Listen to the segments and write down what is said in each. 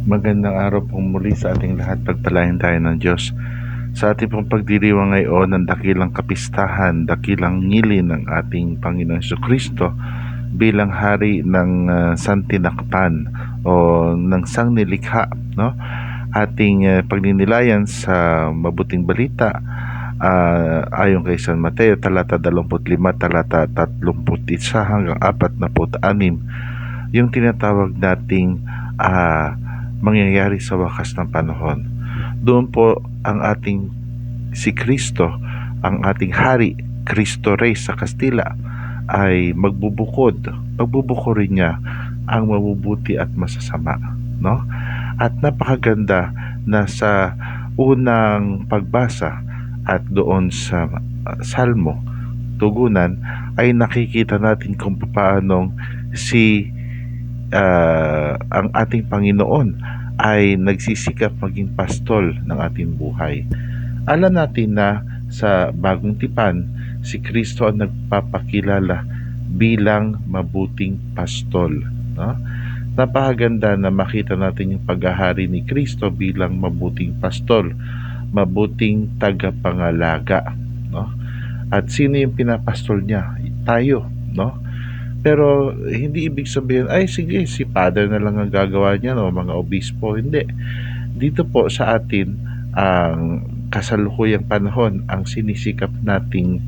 Magandang araw pong muli sa ating lahat. Pagpalain tayo ng Diyos. Sa ating pong pagdiriwang ngayon ng dakilang kapistahan, dakilang ngili ng ating Panginoon Yesu Kristo bilang hari ng uh, santinakpan o ng sangnilikha. No? Ating uh, pagninilayan sa mabuting balita uh, ayon kay San Mateo talata 25 talata 31 hanggang 46 yung tinatawag nating uh, mangyayari sa wakas ng panahon. Doon po ang ating si Kristo, ang ating hari, Kristo Rey sa Kastila ay magbubukod. Magbubuko rin niya ang mabubuti at masasama, no? At napakaganda na sa unang pagbasa at doon sa uh, Salmo, tugunan ay nakikita natin kung paanong si uh, ang ating Panginoon ay nagsisikap maging pastol ng ating buhay. Alam natin na sa bagong tipan, si Kristo ang nagpapakilala bilang mabuting pastol. No? Napakaganda na makita natin yung paghahari ni Kristo bilang mabuting pastol, mabuting tagapangalaga. No? At sino yung pinapastol niya? Tayo. No? Pero hindi ibig sabihin, ay sige, si father na lang ang gagawa niya, no, mga obispo. Hindi. Dito po sa atin, ang kasalukuyang panahon, ang sinisikap nating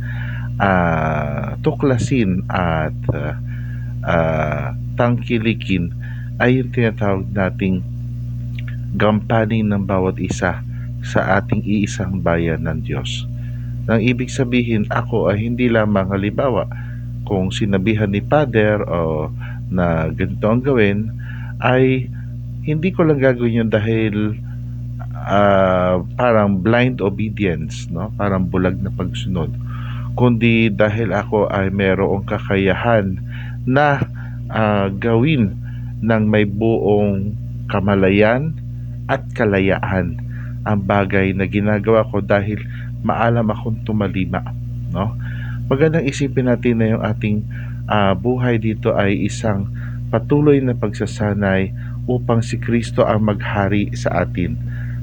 uh, tuklasin at uh, uh, tangkilikin ay yung tinatawag nating gampanin ng bawat isa sa ating iisang bayan ng Diyos. Nang ibig sabihin, ako ay hindi lamang halimbawa, kung sinabihan ni Father o na ganito ang gawin ay hindi ko lang gagawin yun dahil uh, parang blind obedience no? Parang bulag na pagsunod. Kundi dahil ako ay mayroong kakayahan na uh, gawin ng may buong kamalayan at kalayaan ang bagay na ginagawa ko dahil maalam akong tumalima no magandang isipin natin na yung ating uh, buhay dito ay isang patuloy na pagsasanay upang si Kristo ang maghari sa atin.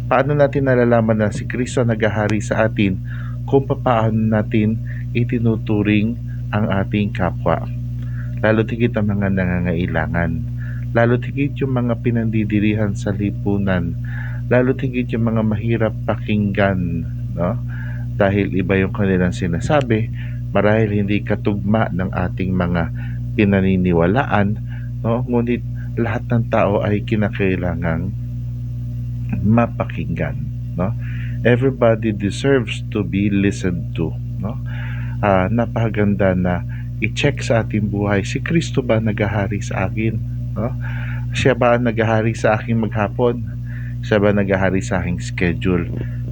Paano natin nalalaman na si Kristo naghahari sa atin kung paano natin itinuturing ang ating kapwa. Lalo tigit ang mga nangangailangan. Lalo tigit yung mga pinandidirihan sa lipunan. Lalo tigit yung mga mahirap pakinggan. No? Dahil iba yung kanilang sinasabi, marahil hindi katugma ng ating mga pinaniniwalaan, no? ngunit lahat ng tao ay kinakailangang mapakinggan. No? Everybody deserves to be listened to. No? Uh, napakaganda na i-check sa ating buhay, si Kristo ba nagahari sa akin? No? Siya ba nagahari sa aking maghapon? Siya ba nagahari sa aking schedule?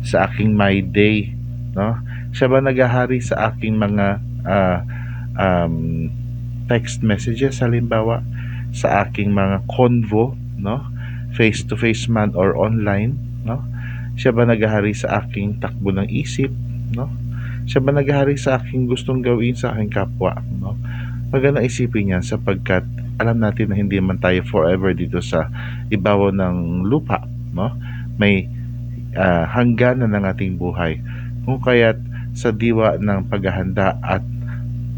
Sa aking my day? No? Siya ba naghahari sa aking mga uh, um, text messages? Halimbawa sa aking mga convo no? Face to face man or online no? Siya ba naghahari sa aking takbo ng isip no? Siya ba naghahari sa aking gustong gawin sa aking kapwa no? Maganda isipin niya sapagkat alam natin na hindi man tayo forever dito sa ibabaw ng lupa no? May uh, hangganan ng ating buhay. Kung kaya't sa diwa ng paghahanda at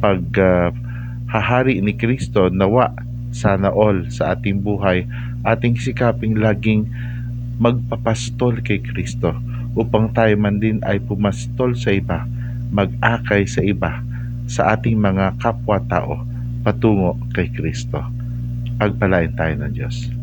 paghahari uh, ni Kristo nawa sana all sa ating buhay ating sikaping laging magpapastol kay Kristo upang tayo man din ay pumastol sa iba mag-akay sa iba sa ating mga kapwa-tao patungo kay Kristo. Pagpalain tayo ng Diyos.